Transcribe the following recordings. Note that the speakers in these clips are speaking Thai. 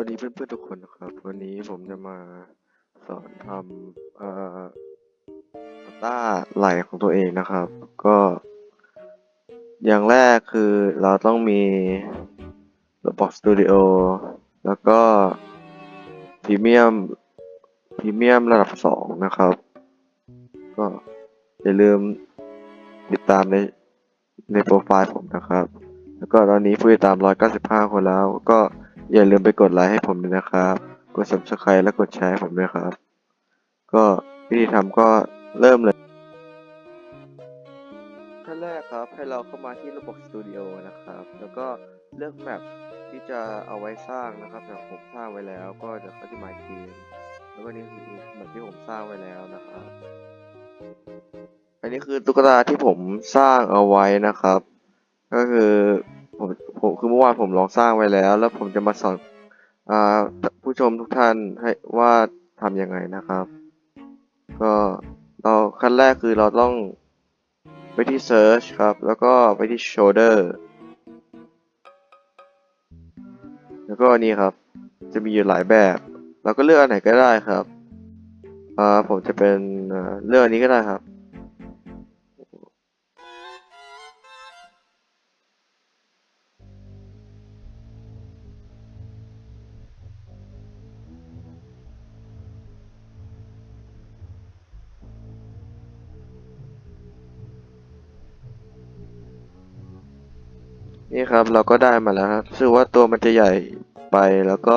วัสดีเพื่อนๆทุกคนนะครับ วันนี้ผมจะมาสอนทำเอ่อต้าไหลของตัวเองนะครับ ก็ อย่างแรกคือเราต้องมี Roblox Studio แล้วก็พรีเมียมพรีเมียมระดับ 2 นะครับ ก็อย่าลืมติดตามในในโปรไฟล์ผมนะครับ แล้วก็ตอนนี้ผู้ติดตาม 195 คนแล้วก็ อย่าลืมไปกดไลค์ให้ผมด้วยนะครับ กด subscribe และกดแชร์ให้ผมด้วยครับ ก็วิธีทำก็เริ่มเลยขั้นแรกครับให้เราเข้ามาที่ระบบ Studio นะครับ แล้วก็เลือกแมปที่จะเอาไว้สร้างนะครับแบบผมสร้างไว้แล้วก็จะเข้าที่ My Team แล้วก็นี่คือแมปที่ผมสร้างไว้แล้วนะครับ อันนี้คือตุ๊กตาที่ผมสร้างเอาไว้นะครับ ก็คือ ผมคือเมื่อวานผมลองสร้างไว้แล้ว แล้วผมจะมาสอนอผู้ชมทุกท่านให้ว่าทำยังไงนะครับ ก็เราขั้นแรกคือเราต้องไปที่ search ครับ แล้วก็ไปที่ shoulder แล้วก็อันนี้ครับ จะมีอยู่หลายแบบ เราก็เลือกอันไหนก็ได้ครับ ผมจะเป็นเลือกอันนี้ก็ได้ครับ นี่ครับเราก็ได้มาแล้วครับรู้สึกว่าตัวมันจะใหญ่ไปแล้วก็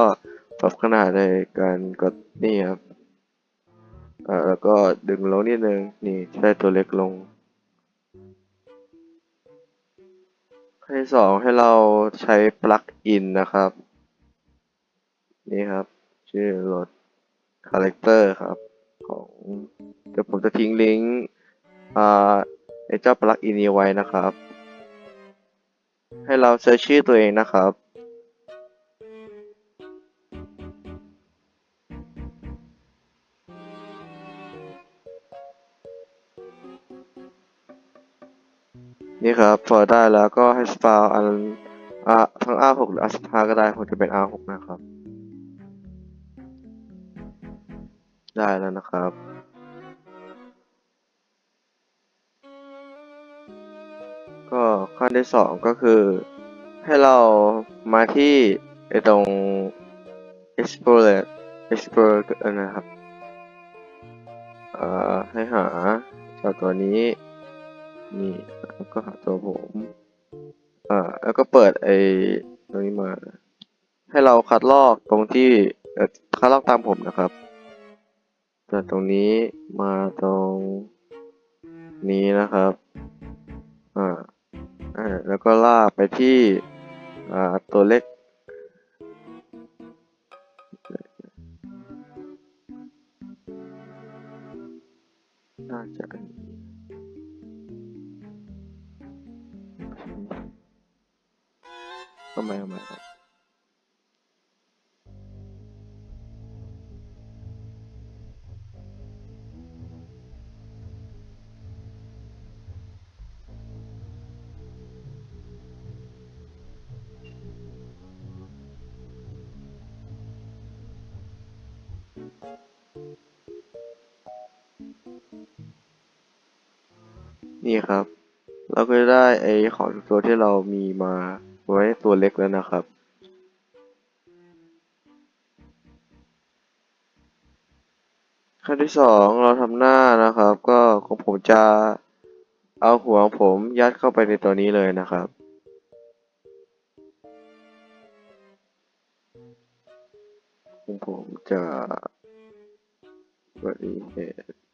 ปรับขนาดในการกดนี่ครับอ่าแล้วก็ดึงลงนิดนึงนี่จะได้ตัวเล็กลงขั้นที่สองให้เราใช้ปลั๊กอินนะครับ นี่ครับ ชื่อรถคาแรคเตอร์ครับ ของเดี๋ยวผมจะทิ้งลิงก์อ่าไอ้เจ้าปลั๊กอินนี้ไว้นะครับ ให้เราเซิร์ชชื่อตัวเองนะครับ นี่ครับพอได้แล้วก็ให้สปาวอันอะทั้ง R6 หรือ R15 ก็ได้ผมจะเป็น R6 นะครับ ได้แล้วนะครับ ก็ขั้นที่สองก็คือ ให้เรามาที่ไอตรง explore explore นะครับ เอ่อ ให้หาเจ้าตัวนี้ นี่แล้วก็หาตัวผม อ่า แล้วก็เปิดไอตรงนี้มา ให้เราคัดลอกตรงที่คัดลอกตามผมนะครับจากตรงนี้มาตรงนี้นะครับ อ่า แล้วก็ลากไปที่ตัวเล็ก น่าจะอันนี้ทำไมทำไมครับ นี่ครับ เราก็ได้ไอของทุกตัวที่เรามีมาไว้ตัวเล็กแล้วนะครับ ขั้นที่สองเราทำหน้านะครับ ก็ของผมจะเอาหัวของผมยัดเข้าไปในตัวนี้เลยนะครับของผมจะแบบนี้เหตุ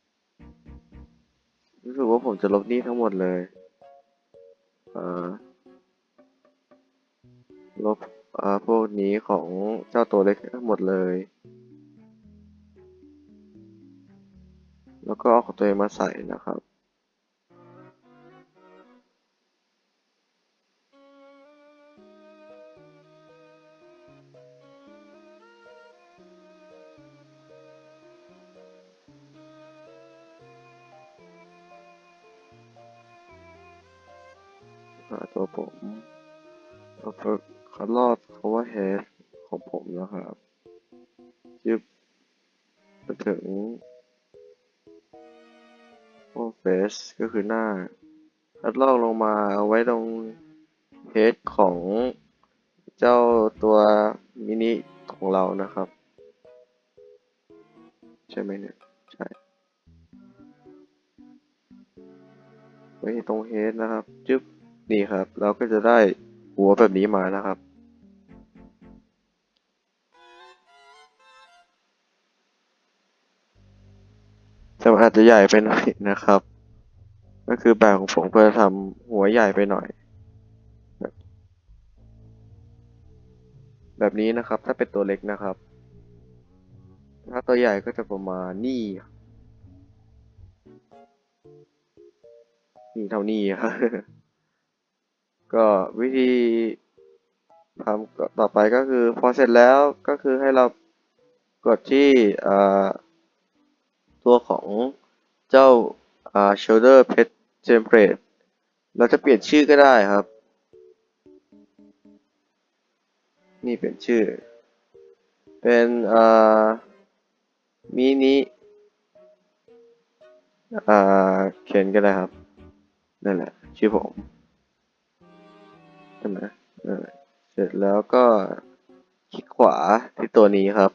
รู้สึกว่าผมจะลบหนี้ทั้งหมดเลย เอ่อ ลบอ่าพวกนี้ของเจ้าตัวเล็กทั้งหมดเลย แล้วก็เอาของตัวเองมาใส่นะครับ หาตัวผมแล้วก็คัดลอด cover head ของผมนะครับยึบมาถึงโอเฟสก็คือหน้าคัดลอกลงมาเอาไว้ตรงเพจของเจ้าตัวมินิของเรานะครับ ใช่ไหมเนี่ย ใช่ไว้ตรงเฮดนะครับจึ๊บ นี่ครับ เราก็จะได้หัวแบบนี้มานะครับ แต่มันอาจจะใหญ่ไปหน่อยนะครับ ก็คือแบบของผมก็จะทำหัวใหญ่ไปหน่อย แบบนี้นะครับถ้าเป็นตัวเล็กนะครับ ถ้าตัวใหญ่ก็จะประมาณนี่นี่เท่านี้ครับ ก็วิธีทำต่อไปก็คือพอเสร็จแล้วก็คือให้เรากดที่ตัวของเจ้าา shoulder pet template เราจะเปลี่ยนชื่อก็ได้ครับ นี่เปลี่ยนชื่อ เป็นมินิเขียนก็ได้ครับ นั่นแหละ ชื่อผม ช่ไหมเสร็จแล้วก็คลิกขวาที่ตัวนี้ครับ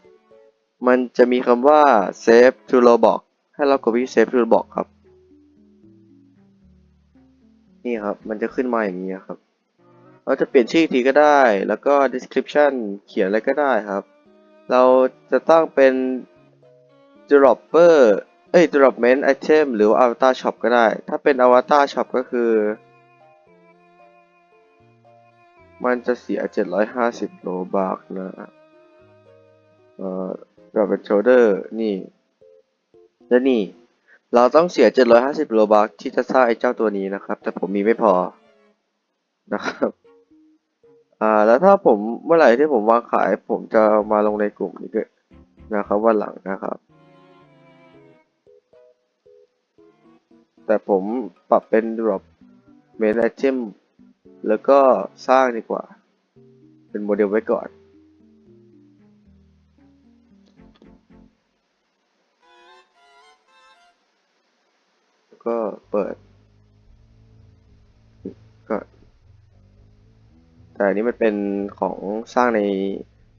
มันจะมีคำว่า save to roblox ให้เรากดที่ save to roblox ครับ นี่ครับ มันจะขึ้นมาอย่างนี้ครับ เราจะเปลี่ยนชื่ออีกทีก็ได้ แล้วก็ description เขียนอะไรก็ได้ครับ เราจะตั้งเป็น dropper เอ้ย dropment item หรือว่า avatar shop ก็ได้ ถ้าเป็น avatar shop ก็คือ มันจะเสีย 750 โลบาทนะ เอ่อกับเป็นโชเดอร์ นี่ และนี่ เราต้องเสีย 750 โลบาทที่จะสร้างไอ้เจ้าตัวนี้นะครับ แต่ผมมีไม่พอ นะครับ อ่า แล้วถ้าผมเมื่อไหร่ที่ผมวางขาย ผมจะมาลงในกลุ่มนี้ด้วยนะครับวันหลังนะครับ แต่ผมปรับเป็น drop main item แล้วก็สร้างดีกว่า เป็นโมเดลไว้ก่อนก็เปิดก็แต่อันนี้มันเป็นของสร้างใน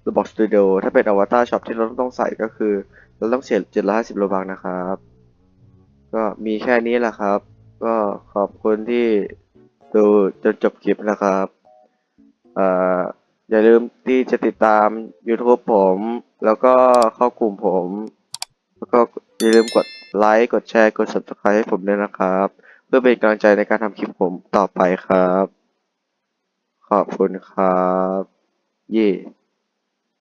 Roblox Studio ถ้าเป็น Avatar Shop ที่เราต้องใส่ก็คือ เราต้องเสีย750โลบาทนะครับ ก็มีแค่นี้แหละครับ ก็ขอบคุณที่ ดูจนจบคลิปนะครับเอ่ออย่าลืมที่จะติดตาม YouTube ผม แล้วก็เข้ากลุ่มผม แล้วก็อย่าลืมกดไลค์ กดแชร์ กด Subscribe ให้ผมด้วยนะครับ เพื่อเป็นกำลังใจในการทำคลิปผมต่อไปครับ ขอบคุณครับ เย่